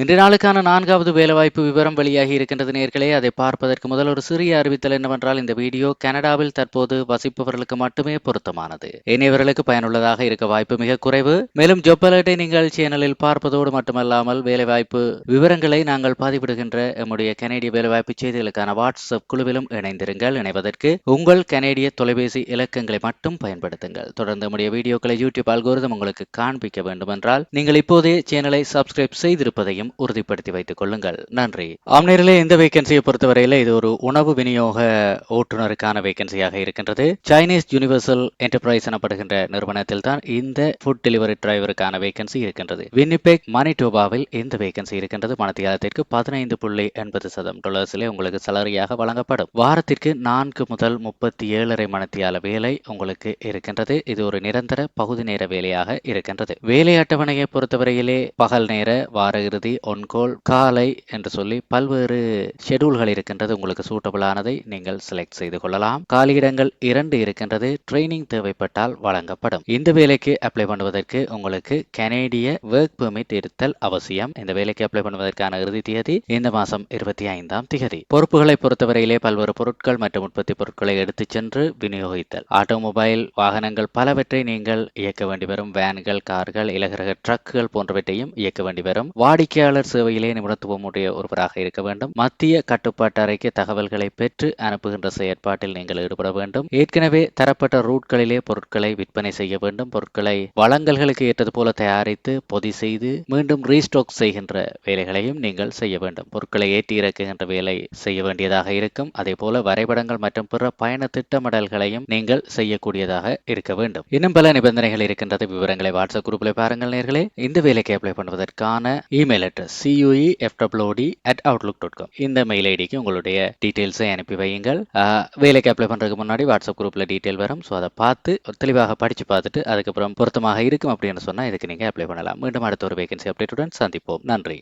இன்று நாளுக்கான நான்காவது வேலைவாய்ப்பு விவரம் வெளியாகி இருக்கின்றது நேர்களே. அதை பார்ப்பதற்கு முதல் ஒரு சிறிய அறிவித்தல் என்னவென்றால் இந்த வீடியோ கனடாவில் தற்போது வசிப்பவர்களுக்கு மட்டுமே பொருத்தமானது. இனியவர்களுக்கு பயனுள்ளதாக இருக்க வாய்ப்பு மிக குறைவு. மேலும் ஜொப் அலர்ட்டை நீங்கள் சேனலில் பார்ப்பதோடு மட்டுமல்லாமல் வேலைவாய்ப்பு விவரங்களை நாங்கள் பதிவிடுகின்ற நம்முடைய கனேடிய வேலைவாய்ப்பு செய்திகளுக்கான வாட்ஸ்அப் குழுவிலும் இணைந்திருங்கள். இணைவதற்கு உங்கள் கனேடிய தொலைபேசி இலக்கங்களை மட்டும் பயன்படுத்துங்கள். தொடர்ந்து நம்முடைய வீடியோக்களை யூடியூப் அல்கோரிதம் உங்களுக்கு காண்பிக்க வேண்டுமென்றால் நீங்கள் இப்போதே சேனலை சப்ஸ்கிரைப் செய்திருப்பதையும் உறுதிப்படுத்தி வைத்துக் கொள்ளுங்கள். நன்றி. ஆம்நேரிலே இந்த வேகன்சியை பொறுத்தவரையில இது ஒரு உணவு விநியோக ஓட்டுநருக்கான வேகன்சியாக இருக்கின்றது. சைனீஸ் யூனிவர்சல் என்டர்பிரைஸ் எனப்படுகின்ற நிறுவனத்தில் தான் இந்த ஃபுட் டெலிவரி டிரைவருக்கான வேகன்சி இருக்கின்றது. வின்னிபெக் மணிடோபாவில் இந்த வேகன்சி இருக்கின்றது. மனத்தியாலத்திற்கு பதினைந்து புள்ளி எண்பது சதம் டாலர்ஸிலே உங்களுக்கு சலரியாக வழங்கப்படும். வாரத்திற்கு நான்கு முதல் முப்பத்தி ஏழரை மணத்தியால வேலை உங்களுக்கு இருக்கின்றது. இது ஒரு நிரந்தர பகுதி நேர வேலையாக இருக்கின்றது. வேலை அட்டவணையை பொறுத்தவரையிலே பகல் நேர வார இறுதி ஒன்கோல் காலை என்று சொல்லி பல்வேறு ஷெடியூல்கள் இருக்கின்றது உங்களுக்கு சூட்டபிளானதை நீங்கள் செலக்ட் செய்து கொள்ளலாம். காலியிடங்கள் இரண்டு இருக்கின்றது ட்ரைனிங் தேவைப்பட்டால் வழங்கப்படும். இந்த வேலைக்கு அப்ளை பண்ணுவதற்கு உங்களுக்கு கனேடிய ஒர்க் பெர்மிட் இருத்தல் அவசியம். இந்த வேலைக்கு அப்ளை பண்ணுவதற்கான இறுதி தேதி இந்த மாதம் இருபத்தி ஐந்தாம் திகதி. பொறுப்புகளை பொறுத்தவரையிலே பல்வேறு பொருட்கள் மற்றும் உற்பத்தி பொருட்களை எடுத்துச் சென்று விநியோகித்தல். ஆட்டோமொபைல் வாகனங்கள் பலவற்றை நீங்கள் இயக்க வேண்டி வரும். வேன்கள் கார்கள் இலகரக ட்ரக்குகள் போன்றவற்றையும் இயக்க வேண்டி வரும். வாடிக்கை வாடிக்கையாளர் சேவையிலே நிபுணத்துவமுடைய ஒருவராக இருக்க வேண்டும். மத்திய கட்டுப்பாட்டு அறைக்கு தகவல்களை பெற்று அனுப்புகின்ற செயற்பாட்டில் நீங்கள் ஈடுபட வேண்டும். ஏற்கனவே தரப்பட்ட ரூட்களிலே பொருட்களை விற்பனை செய்ய வேண்டும். பொருட்களை வளங்கல்களுக்கு ஏற்றது போல தயாரித்து பொதி செய்து மீண்டும் ரீஸ்டாக் செய்கின்ற வேலைகளையும் நீங்கள் செய்ய வேண்டும். பொருட்களை ஏற்றி இறக்குகின்ற வேலை செய்ய வேண்டியதாக இருக்கும். அதே போல வரைபடங்கள் மற்றும் பிற பயண திட்டமிடல்களையும் நீங்கள் செய்யக்கூடியதாக இருக்க வேண்டும். இன்னும் பல நிபந்தனைகள் இருக்கின்றது. விவரங்களை வாட்ஸ்அப் குரூப்பில் பாருங்கள் நேர்களே. இந்த வேலைக்கு apply பண்ணுவதற்கான email address C U E F W D at Outlook dot com இந்த மெயில் ஐடிக்கு உங்களுடைய டீட்டெயில்ஸை அனுப்பி வையுங்கள். வேலைக்கு அப்ளை பண்ணுறதுக்கு முன்னாடி வாட்ஸ்அப் குரூப்பில் டீட்டெயில் வரும். ஸோ அதை பார்த்து தெளிவாக படித்து பார்த்துட்டு அதுக்கப்புறம் பொருத்தமாக இருக்கும் அப்படின்னு சொன்னால் இதுக்கு நீங்கள் அப்ளை பண்ணலாம். மீண்டும் அடுத்த ஒரு வேகன்சி அப்டேட்டுடன் சந்திப்போம். நன்றி.